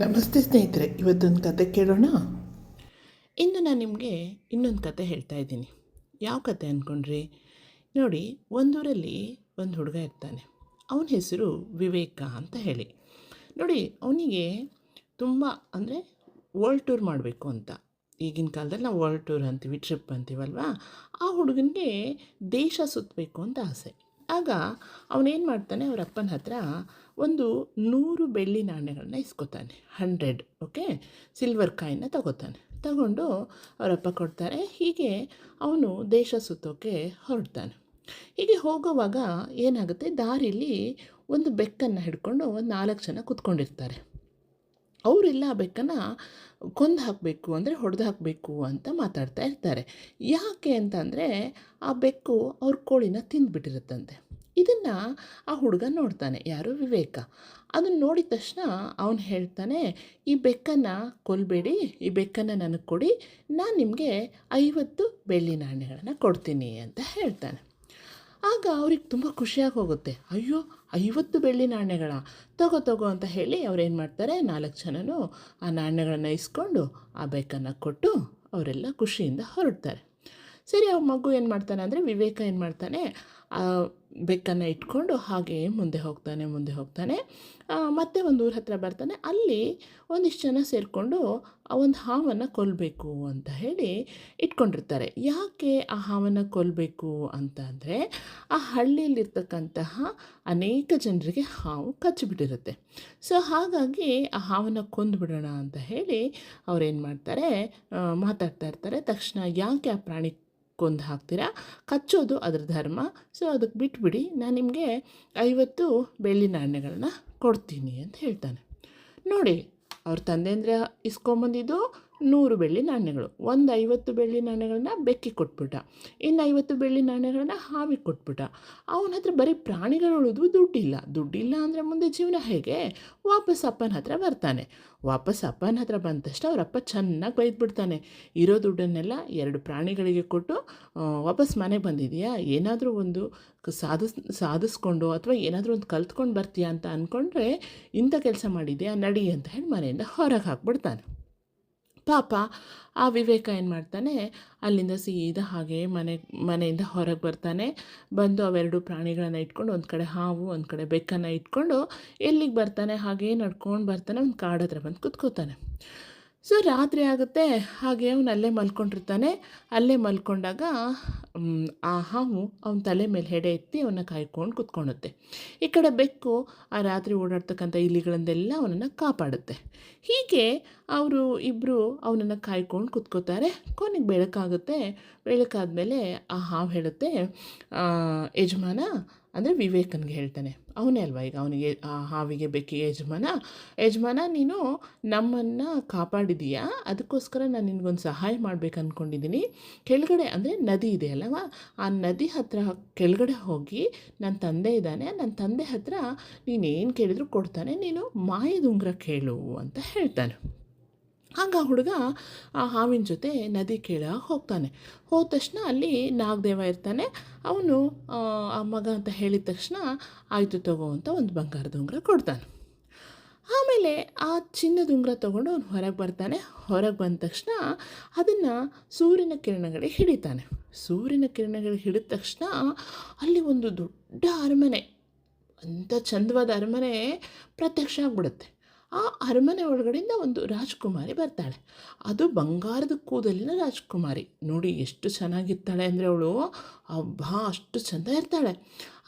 ನಮಸ್ತೆ ಸ್ನೇಹಿತರೆ ಇವತ್ತೊಂದು ಕತೆ ಕೇಳೋಣ? ಇಂದು ನಾನು ನಿಮಗೆ ಇನ್ನೊಂದು ಕತೆ ಹೇಳ್ತಾ ಇದ್ದೀನಿ. ಯಾವ ಕತೆ ಅಂದ್ಕೊಂಡ್ರಿ ನೋಡಿ, ಒಂದೂರಲ್ಲಿ ಒಂದು ಹುಡುಗ ಇರ್ತಾನೆ. ಅವನ ಹೆಸರು ವಿವೇಕ ಅಂತ ಹೇಳಿ. ನೋಡಿ, ಅವನಿಗೆ ತುಂಬ ಅಂದರೆ ವರ್ಲ್ಡ್ ಟೂರ್ ಮಾಡಬೇಕು ಅಂತ. ಈಗಿನ ಕಾಲದಲ್ಲಿ ನಾವು ವರ್ಲ್ಡ್ ಟೂರ್ ಅಂತೀವಿ ಟ್ರಿಪ್ ಅಂತೀವಲ್ವಾ? ಆ ಹುಡುಗನಿಗೆ ದೇಶ ಸುತ್ತಬೇಕು ಅಂತ ಆಸೆ. ಆಗ ಅವನೇನು ಮಾಡ್ತಾನೆ, ಅವರ ಅಪ್ಪನ ಹತ್ರ ಒಂದು ನೂರು ಬೆಳ್ಳಿ ನಾಣ್ಯಗಳನ್ನ ಇಸ್ಕೊತಾನೆ. ಹಂಡ್ರೆಡ್ ಓಕೆ ಸಿಲ್ವರ್ ಕಾಯಿನ ತಗೋತಾನೆ. ತಗೊಂಡು ಅವರಪ್ಪ ಕೊಡ್ತಾರೆ. ಹೀಗೆ ಅವನು ದೇಶ ಸುತ್ತೋಕೆ ಹೊರಡ್ತಾನೆ. ಹೀಗೆ ಹೋಗೋವಾಗ ಏನಾಗುತ್ತೆ? ದಾರಿಲಿ ಒಂದು ಬೆಕ್ಕನ್ನು ಹಿಡ್ಕೊಂಡು ಒಂದು ನಾಲ್ಕು ಜನ ಕೂತ್ಕೊಂಡಿರ್ತಾರೆ. ಅವರೆಲ್ಲ ಆ ಬೆಕ್ಕನ್ನು ಕೊಂದು ಹಾಕಬೇಕು ಅಂದರೆ ಹೊಡೆದು ಹಾಕಬೇಕು ಅಂತ ಮಾತಾಡ್ತಾ ಇರ್ತಾರೆ. ಯಾಕೆ ಅಂತಂದರೆ ಆ ಬೆಕ್ಕು ಅವ್ರ ಕೋಳಿನ ತಿಂದುಬಿಟ್ಟಿರುತ್ತಂತೆ. ಇದನ್ನು ಆ ಹುಡುಗ ನೋಡ್ತಾನೆ, ಯಾರು? ವಿವೇಕ. ಅದನ್ನು ನೋಡಿದ ತಕ್ಷಣ ಅವನು ಹೇಳ್ತಾನೆ, ಈ ಬೆಕ್ಕನ್ನು ಕೊಲ್ಬೇಡಿ, ಈ ಬೆಕ್ಕನ್ನು ನನಗೆ ಕೊಡಿ, ನಾನು ನಿಮಗೆ ಐವತ್ತು ಬೆಳ್ಳಿ ನಾಣ್ಯಗಳನ್ನು ಕೊಡ್ತೀನಿ ಅಂತ ಹೇಳ್ತಾನೆ. ಆಗ ಅವ್ರಿಗೆ ತುಂಬ ಖುಷಿಯಾಗಿ ಹೋಗುತ್ತೆ. ಅಯ್ಯೋ, ಐವತ್ತು ಬೆಳ್ಳಿ ನಾಣ್ಯಗಳ. ತಗೋ ತಗೋ ಅಂತ ಹೇಳಿ ಅವ್ರೇನು ಮಾಡ್ತಾರೆ, ನಾಲ್ಕು ಜನನು ಆ ನಾಣ್ಯಗಳನ್ನು ಇಸ್ಕೊಂಡು ಆ ಬೆಕ್ಕನ್ನು ಕೊಟ್ಟು ಅವರೆಲ್ಲ ಖುಷಿಯಿಂದ ಹೊರಡ್ತಾರೆ. ಸರಿ ಆ ಮಗು ಏನು ಮಾಡ್ತಾನೆ ಅಂದರೆ, ವಿವೇಕ ಏನು ಮಾಡ್ತಾನೆ ಬೆಕ್ಕನ್ನು ಇಟ್ಕೊಂಡು ಹಾಗೆ ಮುಂದೆ ಹೋಗ್ತಾನೆ ಮುಂದೆ ಹೋಗ್ತಾನೆ. ಮತ್ತೆ ಒಂದು ಊರ ಹತ್ರ ಬರ್ತಾನೆ. ಅಲ್ಲಿ ಒಂದಿಷ್ಟು ಜನ ಸೇರಿಕೊಂಡು ಒಂದು ಹಾವನ್ನು ಕೊಲ್ಲಬೇಕು ಅಂತ ಹೇಳಿ ಇಟ್ಕೊಂಡಿರ್ತಾರೆ. ಯಾಕೆ ಆ ಹಾವನ್ನು ಕೊಲ್ಲಬೇಕು ಅಂತ ಅಂದರೆ, ಆ ಹಳ್ಳಿಯಲ್ಲಿರ್ತಕ್ಕಂತಹ ಅನೇಕ ಜನರಿಗೆ ಹಾವು ಕಚ್ಚಿಬಿಟ್ಟಿರುತ್ತೆ ಸೊ, ಹಾಗಾಗಿ ಆ ಹಾವನ್ನು ಕೊಂದುಬಿಡೋಣ ಅಂತ ಹೇಳಿ ಅವ್ರೇನು ಮಾಡ್ತಾರೆ ಮಾತಾಡ್ತಾ ಇರ್ತಾರೆ. ತಕ್ಷಣ ಯಾಕೆ ಆ ಪ್ರಾಣಿ ಕೊಂದು ಹಾಕ್ತೀರಾ? ಕಚ್ಚೋದು ಅದ್ರ ಧರ್ಮ. ಸೊ ಅದಕ್ಕೆ ಬಿಟ್ಬಿಡಿ, ನಾನು ನಿಮಗೆ ಐವತ್ತು ಬೆಳ್ಳಿ ನಾಣ್ಯಗಳನ್ನ ಕೊಡ್ತೀನಿ ಅಂತ ಹೇಳ್ತಾನೆ. ನೋಡಿ, ಅವ್ರ ತಂದೆಂದ್ರೆ ಇಸ್ಕೊಂಬಂದಿದ್ದು ನೂರು ಬೆಳ್ಳಿ ನಾಣ್ಯಗಳು, ಒಂದು ಐವತ್ತು ಬೆಳ್ಳಿ ನಾಣ್ಯಗಳನ್ನ ಬೆಕ್ಕಿ ಕೊಟ್ಬಿಟ್ಟ, ಇನ್ನು ಐವತ್ತು ಬೆಳ್ಳಿ ನಾಣ್ಯಗಳನ್ನ ಹಾವಿಗೆ ಕೊಟ್ಬಿಟ್ಟ. ಅವನ ಹತ್ರ ಬರೀ ಪ್ರಾಣಿಗಳು ಉಳಿದ್ವು ದುಡ್ಡಿಲ್ಲ. ದುಡ್ಡಿಲ್ಲ ಅಂದರೆ ಮುಂದೆ ಜೀವನ ಹೇಗೆ? ವಾಪಸ್ ಅಪ್ಪನ ಹತ್ರ ಬರ್ತಾನೆ. ವಾಪಸ್ ಅಪ್ಪನ ಹತ್ರ ಬಂದ ತಕ್ಷಣ ಅವರಪ್ಪ ಚೆನ್ನಾಗಿ ಬೈದ್ಬಿಡ್ತಾನೆ. ಇರೋ ದುಡ್ಡನ್ನೆಲ್ಲ ಎರಡು ಪ್ರಾಣಿಗಳಿಗೆ ಕೊಟ್ಟು ವಾಪಸ್ ಮನೆಗೆ ಬಂದಿದೆಯಾ? ಏನಾದರೂ ಒಂದು ಸಾಧಿಸ್ ಸಾಧಿಸ್ಕೊಂಡು ಅಥವಾ ಏನಾದರೂ ಒಂದು ಕಲ್ತ್ಕೊಂಡು ಬರ್ತೀಯಾ ಅಂತ ಅಂದ್ಕೊಂಡ್ರೆ ಇಂಥ ಕೆಲಸ ಮಾಡಿದೆಯಾ? ನಡಿ ಅಂತ ಹೇಳಿ ಮನೆಯಿಂದ ಹೊರಗೆ ಹಾಕ್ಬಿಡ್ತಾನೆ. ಪಾಪ ಆ ವಿವೇಕ ಏನು ಮಾಡ್ತಾನೆ? ಅಲ್ಲಿಂದ ಸೀದಾ ಹಾಗೆ ಮನೆ, ಮನೆಯಿಂದ ಹೊರಗೆ ಬರ್ತಾನೆ. ಬಂದು ಅವೆರಡು ಪ್ರಾಣಿಗಳನ್ನು ಇಟ್ಕೊಂಡು ಒಂದು ಕಡೆ ಹಾವು, ಒಂದು ಕಡೆ ಬೆಕ್ಕನ್ನು ಇಟ್ಕೊಂಡು ಎಲ್ಲಿಗೆ ಬರ್ತಾನೆ? ಹಾಗೇ ನಡ್ಕೊಂಡು ಬರ್ತಾನೆ. ಒಂದು ಕಾಡತ್ರ ಬಂದು ಕುತ್ಕೋತಾನೆ. ಸೊ ರಾತ್ರಿ ಆಗುತ್ತೆ, ಹಾಗೆ ಅವನು ಅಲ್ಲೇ ಮಲ್ಕೊಂಡಿರ್ತಾನೆ. ಅಲ್ಲೇ ಮಲ್ಕೊಂಡಾಗ ಆ ಹಾವು ಅವನ ತಲೆ ಮೇಲೆ ಹೆಡೆ ಎತ್ತಿ ಅವನ್ನ ಕಾಯ್ಕೊಂಡು ಕುತ್ಕೊಳುತ್ತೆ ಈ ಕಡೆ ಬೆಕ್ಕು ಆ ರಾತ್ರಿ ಓಡಾಡ್ತಕ್ಕಂಥ ಇಲಿಗಳನ್ನೆಲ್ಲ ಅವನನ್ನು ಕಾಪಾಡುತ್ತೆ. ಹೀಗೆ ಅವರು ಇಬ್ಬರು ಅವನನ್ನು ಕಾಯ್ಕೊಂಡು ಕುತ್ಕೋತಾರೆ. ಕೊನೆಗೆ ಬೆಳಕಾಗುತ್ತೆ. ಬೆಳಕಾದ ಮೇಲೆ ಆ ಹಾವು ಹೇಳುತ್ತೆ ಯಜಮಾನ ಅಂದರೆ ವಿವೇಕನ್ಗೆ ಹೇಳ್ತಾನೆ. ಅವನೇ ಅಲ್ವಾ ಈಗ ಅವನಿಗೆ ಹಾವಿಗೆ ಬೇಕು ಯಜಮಾನ? ಯಜಮಾನ, ನೀನು ನಮ್ಮನ್ನು ಕಾಪಾಡಿದೀಯಾ? ಅದಕ್ಕೋಸ್ಕರ ನಾನು ನಿನಗೊಂದು ಸಹಾಯ ಮಾಡಬೇಕು ಅಂದ್ಕೊಂಡಿದ್ದೀನಿ ಕೆಳಗಡೆ ಅಂದರೆ ನದಿ ಇದೆ ಅಲ್ಲವ ಆ ನದಿ ಹತ್ರ ಕೆಳಗಡೆ ಹೋಗಿ ನನ್ನ ತಂದೆ ಇದ್ದಾನೆ. ನನ್ನ ತಂದೆ ಹತ್ರ ನೀನೇನು ಕೇಳಿದ್ರು ಕೊಡ್ತಾನೆ. ನೀನು ಮಾಯದ ಕೇಳು ಅಂತ ಹೇಳ್ತಾನೆ. ಆಗ ಹುಡುಗ ಆ ಹಾವಿನ ಜೊತೆ ನದಿ ಕೇಳ ಹೋಗ್ತಾನೆ. ಹೋದ ತಕ್ಷಣ ಅಲ್ಲಿ ನಾಗದೇವ ಇರ್ತಾನೆ. ಅವನು, ಆ ಮಗ ಅಂತ ಹೇಳಿದ ತಕ್ಷಣ ಆಯಿತು ತಗೋ ಅಂತ ಒಂದು ಬಂಗಾರದ ಉಂಗುರ ಕೊಡ್ತಾನೆ. ಆಮೇಲೆ ಆ ಚಿನ್ನದ ಉಂಗುರ ತೊಗೊಂಡು ಅವನು ಹೊರಗೆ ಬರ್ತಾನೆ. ಹೊರಗೆ ಬಂದ ತಕ್ಷಣ ಅದನ್ನು ಸೂರ್ಯನ ಕಿರಣಗಳಿಗೆ ಹಿಡಿತಾನೆ. ಸೂರ್ಯನ ಕಿರಣಗಳಿಗೆ ಹಿಡಿದ ತಕ್ಷಣ ಅಲ್ಲಿ ಒಂದು ದೊಡ್ಡ ಅರಮನೆ, ಅಂಥ ಚಂದವಾದ ಅರಮನೆ ಪ್ರತ್ಯಕ್ಷ ಆಗ್ಬಿಡುತ್ತೆ. ಆ ಅರಮನೆ ಒಳಗಡೆಯಿಂದ ಒಂದು ರಾಜ್ಕುಮಾರಿ ಬರ್ತಾಳೆ. ಅದು ಬಂಗಾರದ ಕೂದಲಿನ ರಾಜ್ಕುಮಾರಿ. ನೋಡಿ ಎಷ್ಟು ಚೆನ್ನಾಗಿರ್ತಾಳೆ ಅಂದರೆ ಅವಳು. ಅಬ್ಬಾ ಅಷ್ಟು ಚೆಂದ ಇರ್ತಾಳೆ.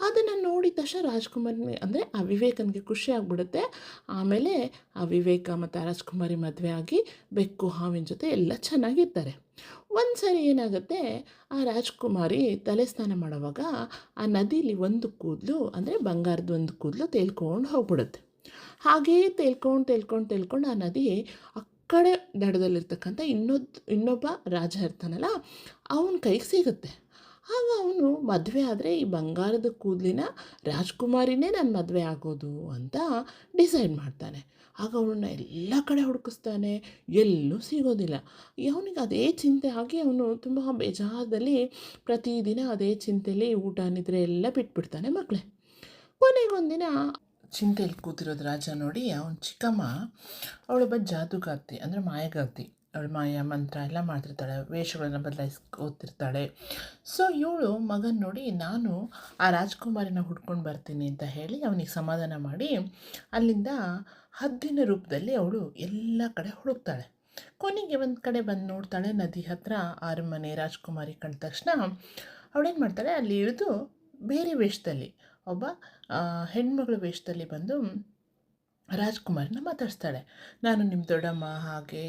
ಅದನ್ನು ನೋಡಿದ ತಕ್ಷಣ ರಾಜ್ಕುಮಾರಿ ಅಂದರೆ ಆ ವಿವೇಕನಿಗೆ ಖುಷಿ ಆಗಿಬಿಡುತ್ತೆ. ಆಮೇಲೆ ಆ ವಿವೇಕ ಮತ್ತು ಆ ರಾಜ್ಕುಮಾರಿ ಮದುವೆ ಆಗಿ ಬೆಕ್ಕು, ಹಾವಿನ ಜೊತೆ ಎಲ್ಲ ಚೆನ್ನಾಗಿರ್ತಾರೆ. ಒಂದು ಸರಿ ಏನಾಗುತ್ತೆ? ಆ ರಾಜ್ಕುಮಾರಿ ತಲೆ ಸ್ನಾನ ಮಾಡುವಾಗ ಆ ನದಿಲಿ ಒಂದು ಕೂದಲು ಅಂದರೆ ಬಂಗಾರದ ಒಂದು ಕೂದಲು ತೇಲ್ಕೊಂಡು ಹೋಗ್ಬಿಡುತ್ತೆ. ಹಾಗೆಯೇ ತೇಲ್ಕೊಂಡು ತೇಲ್ಕೊಂಡು ತೇಲ್ಕೊಂಡು ಆ ನದಿ ಆ ಕಡೆ ದಡದಲ್ಲಿರ್ತಕ್ಕಂಥ ಇನ್ನೊಂದು, ಇನ್ನೊಬ್ಬ ರಾಜ ಇರ್ತಾನಲ್ಲ ಅವನ ಕೈಗೆ ಸಿಗುತ್ತೆ. ಆಗ ಅವನು ಮದುವೆ ಆದರೆ ಈ ಬಂಗಾರದ ಕೂದಲಿನ ರಾಜ್ಕುಮಾರಿನೇ ನಾನು ಮದುವೆ ಆಗೋದು ಅಂತ ಡಿಸೈಡ್ ಮಾಡ್ತಾನೆ. ಆಗ ಅವನನ್ನ ಎಲ್ಲ ಕಡೆ ಹುಡುಕಿಸ್ತಾನೆ, ಎಲ್ಲೂ ಸಿಗೋದಿಲ್ಲ. ಅವನಿಗೆ ಅದೇ ಚಿಂತೆ ಆಗಿ ಅವನು ತುಂಬ ಬೇಜಾರದಲ್ಲಿ ಪ್ರತಿದಿನ ಅದೇ ಚಿಂತೆಯಲ್ಲಿ ಊಟ, ನಿದ್ರೆ ಎಲ್ಲ ಬಿಟ್ಬಿಡ್ತಾನೆ ಮಕ್ಕಳೇ ಕೊನೆಗೊಂದಿನ ಚಿಂತೆಯಲ್ಲಿ ಕೂತಿರೋದು ರಾಜ ನೋಡಿ, ಅವನ ಚಿಕ್ಕಮ್ಮ ಅವಳೊಬ್ಬ ಜಾದುಗಾರ್ತಿ, ಅಂದರೆ ಮಾಯಗಾರ್ತಿ. ಅವಳು ಮಾಯ, ಮಂತ್ರ ಎಲ್ಲ ಮಾಡ್ತಿರ್ತಾಳೆ, ವೇಷಗಳನ್ನು ಬದಲಾಯಿಸ್ಕೋತಿರ್ತಾಳೆ. ಸೊ ಇವಳು ಮಗನ ನೋಡಿ, ನಾನು ಆ ರಾಜ್ಕುಮಾರಿನ ಹುಡ್ಕೊಂಡು ಬರ್ತೀನಿ ಅಂತ ಹೇಳಿ ಅವನಿಗೆ ಸಮಾಧಾನ ಮಾಡಿ, ಅಲ್ಲಿಂದ ಹದ್ದಿನ ರೂಪದಲ್ಲಿ ಅವಳು ಎಲ್ಲ ಕಡೆ ಹುಡುಕ್ತಾಳೆ. ಕೊನೆಗೆ ಒಂದು ಕಡೆ ಬಂದು ನೋಡ್ತಾಳೆ, ನದಿ ಹತ್ರ ಅರಮನೆ ರಾಜ್ಕುಮಾರಿ ಕಂಡ ತಕ್ಷಣ, ಅವಳೇನು ಮಾಡ್ತಾಳೆ, ಅಲ್ಲಿ ಇಳಿದು ಬೇರೆ ವೇಷದಲ್ಲಿ ಒಬ್ಬ ಹೆಣ್ಮಗಳ ವೇಷದಲ್ಲಿ ಬಂದು ರಾಜ್ಕುಮಾರನ ಮಾತಾಡಿಸ್ತಾಳೆ. ನಾನು ನಿಮ್ಮ ದೊಡ್ಡಮ್ಮ ಹಾಗೆ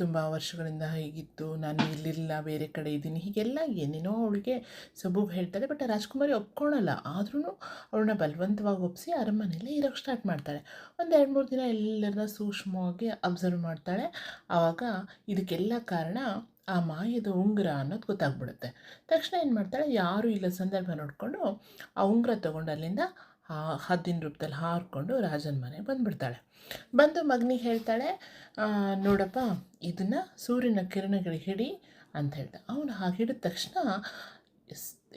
ತುಂಬ ವರ್ಷಗಳಿಂದ ಹೀಗಿತ್ತು ನಾನು ಇಲ್ಲಿಲ್ಲ, ಬೇರೆ ಕಡೆ ಇದ್ದೀನಿ, ಹೀಗೆಲ್ಲ ಏನೇನೋ ಅವಳಿಗೆ ಸಬೂಬ್ ಹೇಳ್ತಾಳೆ, ಬಟ್ ರಾಜ್ಕುಮಾರಿ ಒಪ್ಕೊಳಲ್ಲ. ಆದ್ರೂ ಅವಳನ್ನ ಬಲವಂತವಾಗಿ ಒಪ್ಪಿಸಿ ಅರಮನೆಯಲ್ಲೇ ಇರೋಕ್ಕೆ ಸ್ಟಾರ್ಟ್ ಮಾಡ್ತಾಳೆ. ಒಂದು ಎರಡು ಮೂರು ದಿನ ಎಲ್ಲರನ್ನ ಸೂಕ್ಷ್ಮವಾಗಿ ಅಬ್ಸರ್ವ್ ಮಾಡ್ತಾಳೆ. ಆವಾಗ ಇದಕ್ಕೆಲ್ಲ ಕಾರಣ ಆ ಮಾಯದ ಉಂಗುರ ಅನ್ನೋದು ಗೊತ್ತಾಗ್ಬಿಡುತ್ತೆ. ತಕ್ಷಣ ಏನು ಮಾಡ್ತಾಳೆ, ಯಾರೂ ಇಲ್ಲ ಸಂದರ್ಭ ನೋಡಿಕೊಂಡು ಆ ಉಂಗುರ ತೊಗೊಂಡು ಅಲ್ಲಿಂದ ಆ ಹದ್ದಿನ ರೂಪದಲ್ಲಿ ಹಾರಿಕೊಂಡು ರಾಜನ ಮನೆಗೆ ಬಂದುಬಿಡ್ತಾಳೆ. ಬಂದು ಮಗನಿಗೆ ಹೇಳ್ತಾಳೆ ನೋಡಪ್ಪ, ಇದನ್ನು ಸೂರ್ಯನ ಕಿರಣಗಳಿಗೆ ಹಿಡಿ ಅಂತ ಹೇಳ್ತಾ, ಅವನು ಹಾಗೆ ಹಿಡಿದ ತಕ್ಷಣ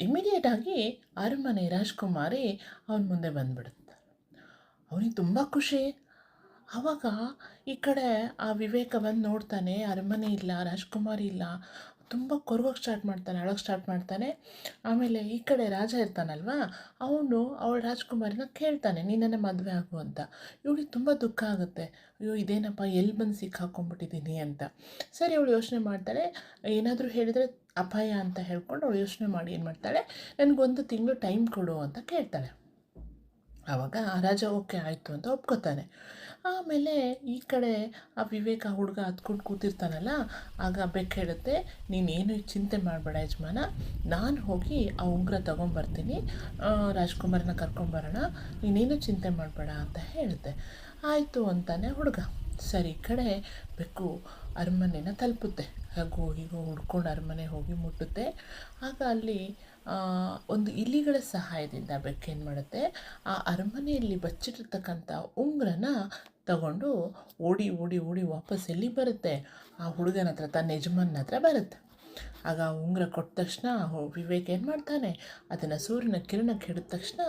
ಇಮಿಡಿಯೇಟಾಗಿ ಅರಮನೆ ರಾಜ್ಕುಮಾರಿ ಅವನ ಮುಂದೆ ಬಂದುಬಿಡುತ್ತೆ. ಅವನಿಗೆ ತುಂಬ ಖುಷಿ. ಆವಾಗ ಈ ಕಡೆ ಆ ವಿವೇಕ ಬಂದು ನೋಡ್ತಾನೆ, ಅರಮನೆ ಇಲ್ಲ, ರಾಜ್ಕುಮಾರಿ ಇಲ್ಲ ತುಂಬ ಕೊರಗೋಕೆ ಸ್ಟಾರ್ಟ್ ಮಾಡ್ತಾನೆ ಅಳೋಕ್ಕೆ ಸ್ಟಾರ್ಟ್ ಮಾಡ್ತಾನೆ. ಆಮೇಲೆ ಈ ಕಡೆ ರಾಜ ಇರ್ತಾನಲ್ವಾ, ಅವನು ಅವಳ ರಾಜ್ಕುಮಾರಿನ ಕೇಳ್ತಾನೆ, ನೀನನ್ನ ಮದುವೆ ಆಗು ಅಂತ. ಇವಳಿಗೆ ತುಂಬ ದುಃಖ ಆಗುತ್ತೆ. ಅಯ್ಯೋ, ಇದೇನಪ್ಪ ಎಲ್ಲಿ ಬಂದು ಸಿಕ್ಕಾಕೊಂಡ್ಬಿಟ್ಟಿದ್ದೀನಿ ಅಂತ. ಸರಿ, ಅವಳು ಯೋಚನೆ ಮಾಡ್ತಾಳೆ. ಏನಾದರೂ ಹೇಳಿದರೆ ಅಪಾಯ ಅಂತ ಹೇಳ್ಕೊಂಡು ಅವಳು ಯೋಚನೆ ಮಾಡಿ ಏನು ಮಾಡ್ತಾಳೆ, ನನಗೊಂದು ತಿಂಗಳು ಟೈಮ್ ಕೊಡು ಅಂತ ಕೇಳ್ತಾಳೆ. ಆವಾಗ ರಾಜ ಓಕೆ ಆಯಿತು ಅಂತ ಒಪ್ಕೋತಾನೆ. ಆಮೇಲೆ ಈ ಕಡೆ ಆ ವಿವೇಕ ಹುಡುಗ ಹತ್ಕೊಂಡು ಕೂತಿರ್ತಾನಲ್ಲ, ಆಗ ಬೆಕ್ಕ ಹೇಳುತ್ತೆ, ನೀನೇನು ಚಿಂತೆ ಮಾಡಬೇಡ ಯಜಮಾನ, ನಾನು ಹೋಗಿ ಆ ಉಂಗುರ ತೊಗೊಂಬರ್ತೀನಿ ರಾಜ್ಕುಮಾರನ ಕರ್ಕೊಂಬರೋಣ, ನೀನೇನು ಚಿಂತೆ ಮಾಡಬೇಡ ಅಂತ ಹೇಳುತ್ತೆ. ಆಯಿತು, ಅಂತಾನೆ ಹುಡುಗ. ಸರಿ, ಈ ಕಡೆ ಬೆಕ್ಕು ಅರಮನೆನ ತಲುಪುತ್ತೆ. ಹಾಗೂ ಹೀಗೋ ಹುಡ್ಕೊಂಡು ಅರಮನೆ ಹೋಗಿ ಮುಟ್ಟುತ್ತೆ. ಆಗ ಅಲ್ಲಿ ಒಂದು ಇಲಿಗಳ ಸಹಾಯದಿಂದ ಬೆಕ್ಕೇನು ಮಾಡುತ್ತೆ? ಆ ಅರಮನೆಯಲ್ಲಿ ಬಚ್ಚಿಟ್ಟಿರ್ತಕ್ಕಂಥ ಉಂಗುರನ ತಗೊಂಡು ಓಡಿ ಓಡಿ ಓಡಿ ವಾಪಸ್ ಎಲ್ಲಿ ಬರುತ್ತೆ? ಆ ಹುಡುಗನ ಹತ್ರ, ತನ್ನ ಯಜಮಾನ ಹತ್ರ ಬರುತ್ತೆ. ಆಗ ಉಂಗುರ ಕೊಟ್ಟ ತಕ್ಷಣ ವಿವೇಕ್ ಏನು ಮಾಡ್ತಾನೆ? ಅದನ್ನು ಸೂರ್ಯನ ಕಿರಣಕ್ಕೆ ಹಿಡಿದ ತಕ್ಷಣ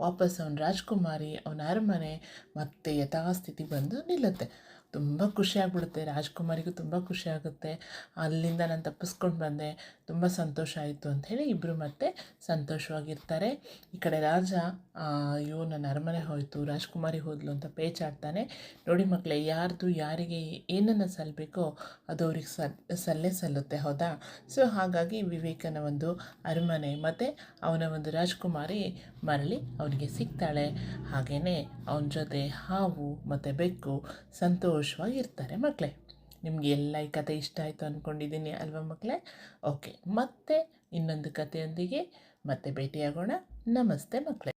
ವಾಪಸ್ ಅವನ ರಾಜ್ಕುಮಾರಿ, ಅವನ ಅರಮನೆ ಮತ್ತೆ ಯಥಾಸ್ಥಿತಿ ಬಂದು ನಿಲ್ಲುತ್ತೆ. ತುಂಬ ಖುಷಿ ಆಗ್ಬಿಡುತ್ತೆ. ರಾಜ್ಕುಮಾರಿಗೂ ತುಂಬ ಖುಷಿ ಆಗುತ್ತೆ. ಅಲ್ಲಿಂದ ನಾನು ತಪ್ಪಿಸ್ಕೊಂಡು ಬಂದೆ. ತುಂಬ ಸಂತೋಷ ಆಯಿತು ಅಂಥೇಳಿ ಇಬ್ಬರು ಮತ್ತೆ ಸಂತೋಷವಾಗಿರ್ತಾರೆ. ಈ ಕಡೆ ರಾಜ ಅಯ್ಯೋ ನನ್ನ ಅರಮನೆ ಹೋಯಿತು, ರಾಜ್ಕುಮಾರಿ ಹೋದ್ಲು ಅಂತ ಪೇಚಾಡ್ತಾನೆ. ನೋಡಿ ಮಕ್ಕಳೇ ಯಾರ್ದು ಯಾರಿಗೆ ಏನನ್ನು ಸಲ್ಲಬೇಕೋ ಅದು ಅವ್ರಿಗೆ ಸಲ್, ಸಲ್ಲೇ ಸಲ್ಲುತ್ತೆ, ಹೌದಾ? ಸೊ, ಹಾಗಾಗಿ ವಿವೇಕನ ಒಂದು ಅರಮನೆ ಮತ್ತು ಅವನ ಒಂದು ರಾಜ್ಕುಮಾರಿ ಮರಳಿ ಅವನಿಗೆ ಸಿಗ್ತಾಳೆ. ಹಾಗೆಯೇ ಅವನ ಜೊತೆ ಹಾವು ಮತ್ತು ಬೆಕ್ಕು ಸಂತೋಷವಾಗಿರ್ತಾರೆ ಮಕ್ಕಳೇ ನಿಮಗೆ ಎಲ್ಲ ಈ ಕತೆ ಇಷ್ಟ ಆಯಿತು ಅಂದ್ಕೊಂಡಿದ್ದೀನಿ ಅಲ್ವಾ ಮಕ್ಕಳೇ? ಓಕೆ ಮತ್ತೆ ಇನ್ನೊಂದು ಕಥೆಯೊಂದಿಗೆ ಮತ್ತೆ ಭೇಟಿಯಾಗೋಣ. ನಮಸ್ತೆ ಮಕ್ಕಳೇ.